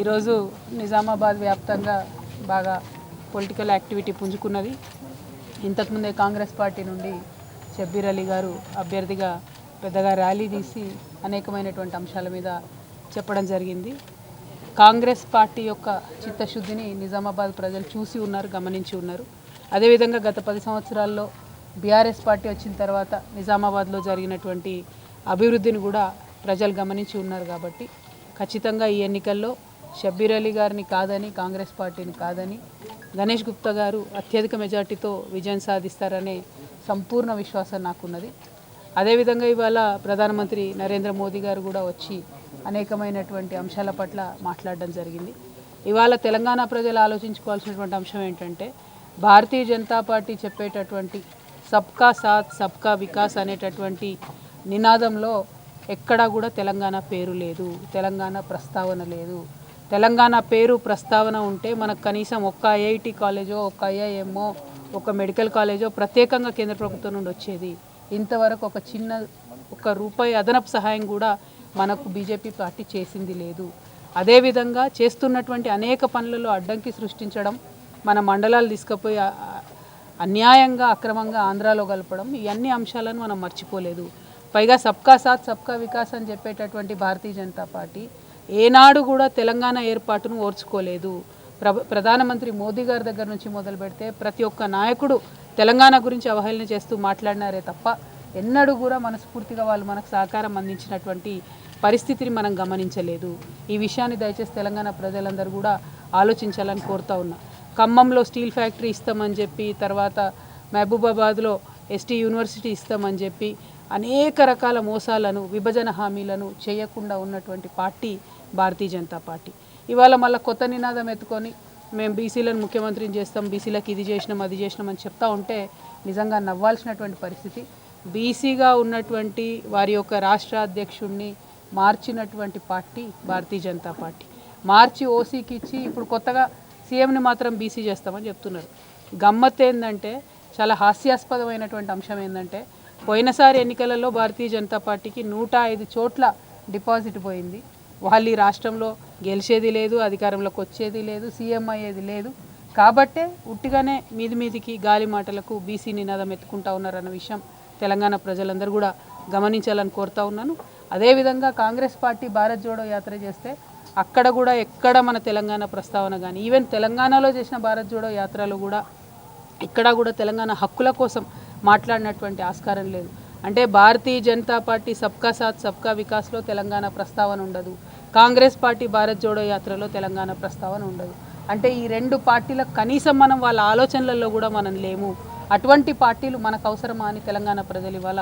ఈరోజు నిజామాబాద్ వ్యాప్తంగా బాగా పొలిటికల్ యాక్టివిటీ పుంజుకున్నది. ఇంతకుముందే కాంగ్రెస్ పార్టీ నుండి షబ్బీర్ అలీ గారు అభ్యర్థిగా పెద్దగా ర్యాలీ తీసి అనేకమైనటువంటి అంశాల మీద చెప్పడం జరిగింది. కాంగ్రెస్ పార్టీ యొక్క చిత్తశుద్ధిని నిజామాబాద్ ప్రజలు చూసి ఉన్నారు గమనించి ఉన్నారు. అదేవిధంగా గత పది సంవత్సరాల్లో బీఆర్ఎస్ పార్టీ వచ్చిన తర్వాత నిజామాబాద్లో జరిగినటువంటి అభివృద్ధిని కూడా ప్రజలు గమనించి ఉన్నారు కాబట్టి ఖచ్చితంగా ఈ ఎన్నికల్లో షబ్బీర్ అలీ గారిని కాదని కాంగ్రెస్ పార్టీని కాదని గణేష్ గుప్తా గారు అత్యధిక మెజార్టీతో విజయం సాధిస్తారనే సంపూర్ణ విశ్వాసం నాకున్నది. అదేవిధంగా ఇవాళ ప్రధానమంత్రి నరేంద్ర మోదీ గారు కూడా వచ్చి అనేకమైనటువంటి అంశాల పట్ల మాట్లాడడం జరిగింది. ఇవాళ తెలంగాణ ప్రజలు ఆలోచించుకోవాల్సినటువంటి అంశం ఏంటంటే భారతీయ జనతా పార్టీ చెప్పేటటువంటి సబ్కా సాత్ సబ్కా వికాస్ అనేటటువంటి నినాదంలో ఎక్కడా కూడా తెలంగాణ పేరు లేదు తెలంగాణ ప్రస్తావన లేదు. తెలంగాణ పేరు ప్రస్తావన ఉంటే మనకు కనీసం ఒక్క ఐఐటి కాలేజో ఒక ఐఐఎంఓ ఒక మెడికల్ కాలేజో ప్రత్యేకంగా కేంద్ర ప్రభుత్వం నుండి వచ్చేది. ఇంతవరకు ఒక చిన్న ఒక రూపాయి అదనపు సహాయం కూడా మనకు బీజేపీ పార్టీ చేసింది లేదు. అదేవిధంగా చేస్తున్నటువంటి అనేక పనులలో అడ్డంకి సృష్టించడం మన మండలాలు తీసుకుపోయి అన్యాయంగా అక్రమంగా ఆంధ్రాలో కలపడం ఈ అన్ని అంశాలను మనం మర్చిపోలేదు. పైగా సబ్కా సాత్ సబ్కా వికాస్ అని చెప్పేటటువంటి భారతీయ జనతా పార్టీ ఏనాడు కూడా తెలంగాణ ఏర్పాటును ఓర్చుకోలేదు. ప్ర ప్రధానమంత్రి మోదీ గారి దగ్గర నుంచి మొదలు పెడితే ప్రతి ఒక్క నాయకుడు తెలంగాణ గురించి అవహేళన చేస్తూ మాట్లాడినారే తప్ప ఎన్నడూ కూడా మనస్ఫూర్తిగా వాళ్ళు మనకు సహకారం అందించినటువంటి పరిస్థితిని మనం గమనించలేదు. ఈ విషయాన్ని దయచేసి తెలంగాణ ప్రజలందరూ కూడా ఆలోచించాలని కోరుతా ఉన్నా. ఖమ్మంలో స్టీల్ ఫ్యాక్టరీ ఇస్తామని చెప్పి తర్వాత మహబూబాబాద్లో ఎస్టీ యూనివర్సిటీ ఇస్తామని చెప్పి అనేక రకాల మోసాలను విభజన హామీలను చేయకుండా ఉన్నటువంటి పార్టీ భారతీయ జనతా పార్టీ. ఇవాళ మళ్ళీ కొత్త నినాదం ఎత్తుకొని మేము బీసీలను ముఖ్యమంత్రిని చేస్తాం బీసీలకు ఇది చేసినాం అది చేసినాం అని చెప్తా ఉంటే నిజంగా నవ్వాల్సినటువంటి పరిస్థితి. బీసీగా ఉన్నటువంటి వారి యొక్క రాష్ట్ర అధ్యక్షుడిని మార్చినటువంటి పార్టీ భారతీయ జనతా పార్టీ. మార్చి ఓసీకి ఇచ్చి ఇప్పుడు కొత్తగా సీఎంని మాత్రం బీసీ చేస్తామని చెప్తున్నారు. గమ్మత్ ఏంటంటే చాలా హాస్యాస్పదమైనటువంటి అంశం ఏంటంటే పోయినసారి ఎన్నికలలో భారతీయ జనతా పార్టీకి నూట ఐదు చోట్ల డిపాజిట్ పోయింది. వాళ్ళు ఈ రాష్ట్రంలో గెలిచేది లేదు అధికారంలోకి వచ్చేది లేదు సీఎం అయ్యేది లేదు. కాబట్టే ఉట్టిగానే మీది మీదికి గాలి మాటలకు బీసీ నినాదం ఎత్తుకుంటా ఉన్నారన్న విషయం తెలంగాణ ప్రజలందరూ కూడా గమనించాలని కోరుతా ఉన్నాను. అదేవిధంగా కాంగ్రెస్ పార్టీ భారత్ జోడో యాత్ర చేస్తే అక్కడ కూడా ఎక్కడ మన తెలంగాణ ప్రస్తావన కానీ ఈవెన్ తెలంగాణలో చేసిన భారత్ జోడో యాత్రలో కూడా ఇక్కడ కూడా తెలంగాణ హక్కుల కోసం మాట్లాడినటువంటి ఆస్కారం లేదు. అంటే భారతీయ జనతా పార్టీ సబ్కా సాత్ సబ్కా వికాస్లో తెలంగాణ ప్రస్తావన ఉండదు. కాంగ్రెస్ పార్టీ భారత్ జోడో యాత్రలో తెలంగాణ ప్రస్తావన ఉండదు. అంటే ఈ రెండు పార్టీల కనీసం మనం వాళ్ళ ఆలోచనలలో కూడా మనం లేము. అటువంటి పార్టీలు మనకు అవసరమా అని తెలంగాణ ప్రజలు ఇవాళ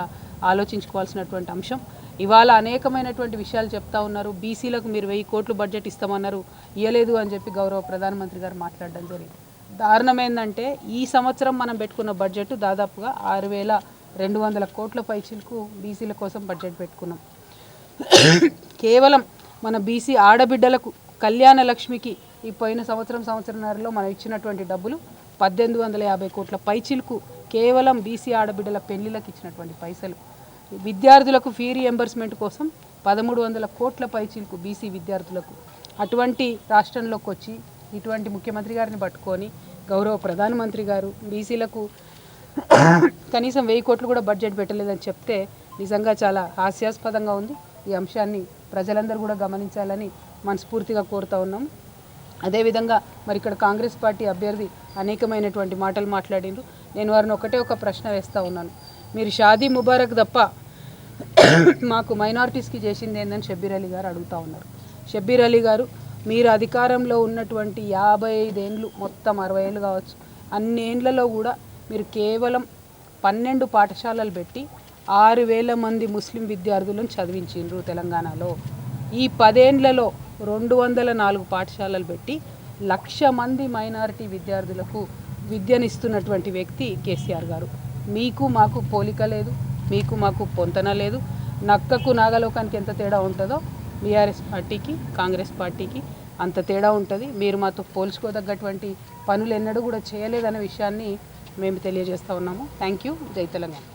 ఆలోచించుకోవాల్సినటువంటి అంశం. ఇవాళ అనేకమైనటువంటి విషయాలు చెప్తా ఉన్నారు. బీసీలకు మీరు వెయ్యి కోట్లు బడ్జెట్ ఇస్తామన్నారు. ఇవ్వలేదు అని చెప్పి గౌరవ ప్రధానమంత్రి గారు మాట్లాడడం జరిగింది. దారుణం ఏంటంటే ఈ సంవత్సరం మనం పెట్టుకున్న బడ్జెట్ దాదాపుగా ఆరు వేల రెండు వందల కోట్ల పైచిలకు బీసీల కోసం బడ్జెట్ పెట్టుకున్నాం. కేవలం మన బీసీ ఆడబిడ్డలకు కళ్యాణ లక్ష్మికి ఈ పోయిన సంవత్సరం సంవత్సరంన్నరలో మనం ఇచ్చినటువంటి డబ్బులు పద్దెనిమిది వందల యాభై కోట్ల పైచిలకు కేవలం బీసీ ఆడబిడ్డల పెళ్ళిలకు ఇచ్చినటువంటి పైసలు. విద్యార్థులకు ఫీ రియంబర్స్మెంట్ కోసం పదమూడు వందల కోట్ల పైచిలకు బీసీ విద్యార్థులకు అటువంటి రాష్ట్రంలోకి వచ్చి ఇటువంటి ముఖ్యమంత్రి గారిని పట్టుకొని గౌరవ ప్రధానమంత్రి గారు బీసీలకు కనీసం వెయ్యి కోట్లు కూడా బడ్జెట్ పెట్టలేదని చెప్తే నిజంగా చాలా హాస్యాస్పదంగా ఉంది. ఈ అంశాన్ని ప్రజలందరూ కూడా గమనించాలని మనస్ఫూర్తిగా కోరుతా ఉన్నాం. అదేవిధంగా మరి ఇక్కడ కాంగ్రెస్ పార్టీ అభ్యర్థి అనేకమైనటువంటి మాటలు మాట్లాడిండ్రు. నేను వారిని ఒకటే ఒక ప్రశ్న వేస్తూ ఉన్నాను. మీరు షాదీ ముబారక్ తప్ప మాకు మైనారిటీస్కి చేసింది ఏందని షబ్బీర్ అలీ గారు అడుగుతూ ఉన్నారు. షబ్బీర్ అలీ గారు మీరు అధికారంలో ఉన్నటువంటి యాభై ఐదేండ్లు మొత్తం అరవై ఏళ్ళు కావచ్చు అన్ని ఏండ్లలో కూడా మీరు కేవలం పన్నెండు పాఠశాలలు పెట్టి ఆరు వేల మంది ముస్లిం విద్యార్థులను చదివించిండ్రు తెలంగాణలో. ఈ పదేండ్లలో రెండు వందల నాలుగు పాఠశాలలు పెట్టి లక్ష మంది మైనారిటీ విద్యార్థులకు విద్యనిస్తున్నటువంటి వ్యక్తి కేసీఆర్ గారు. మీకు మాకు పోలిక లేదు మీకు మాకు పొంతన లేదు. నక్కకు నాగలోకానికి ఎంత తేడా ఉంటుందో బీఆర్ఎస్ పార్టీకి కాంగ్రెస్ పార్టీకి అంత తేడా ఉంటుంది. మీరు మాతో పోల్చుకోదగ్గటువంటి పనులు ఎన్నడూ కూడా చేయలేదనే విషయాన్ని మేము తెలియజేస్తూ ఉన్నాము. Thank you. జై తెలంగాణ.